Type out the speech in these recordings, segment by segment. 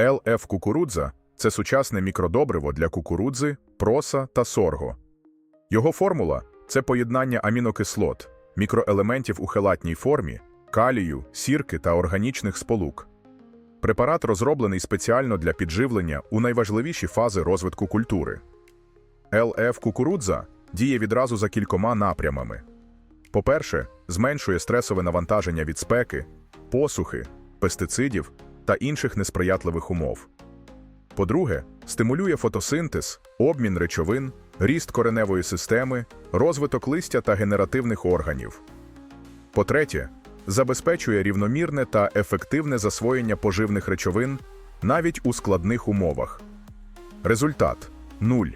ЛФ кукурудза це сучасне мікродобриво для кукурудзи, проса та сорго. Його формула це поєднання амінокислот, мікроелементів у хелатній формі, калію, сірки та органічних сполук. Препарат розроблений спеціально для підживлення у найважливіші фази розвитку культури. ЛФ кукурудза діє відразу за кількома напрямами. По-перше, зменшує стресове навантаження від спеки, посухи, пестицидів та інших несприятливих умов. По-друге, стимулює фотосинтез, обмін речовин, ріст кореневої системи, розвиток листя та генеративних органів. По-третє, забезпечує рівномірне та ефективне засвоєння поживних речовин навіть у складних умовах. Результат 0.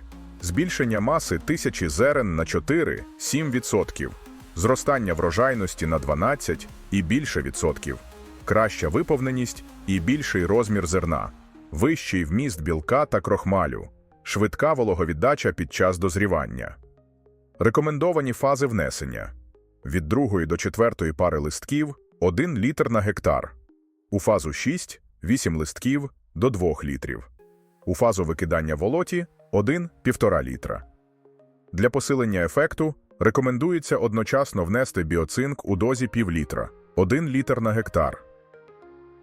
Збільшення маси тисячі зерен на 4-7%, зростання врожайності на 12 і більше відсотків, краща виповненість і більший розмір зерна, вищий вміст білка та крохмалю, швидка вологовіддача під час дозрівання. Рекомендовані фази внесення від другої до четвертої пари листків 1 літр на гектар, у фазу 6 – 8 листків до 2 літрів, у фазу викидання волоті 1-1,5 літра. Для посилення ефекту рекомендується одночасно внести біоцинк у дозі пів літра 1 літр на гектар.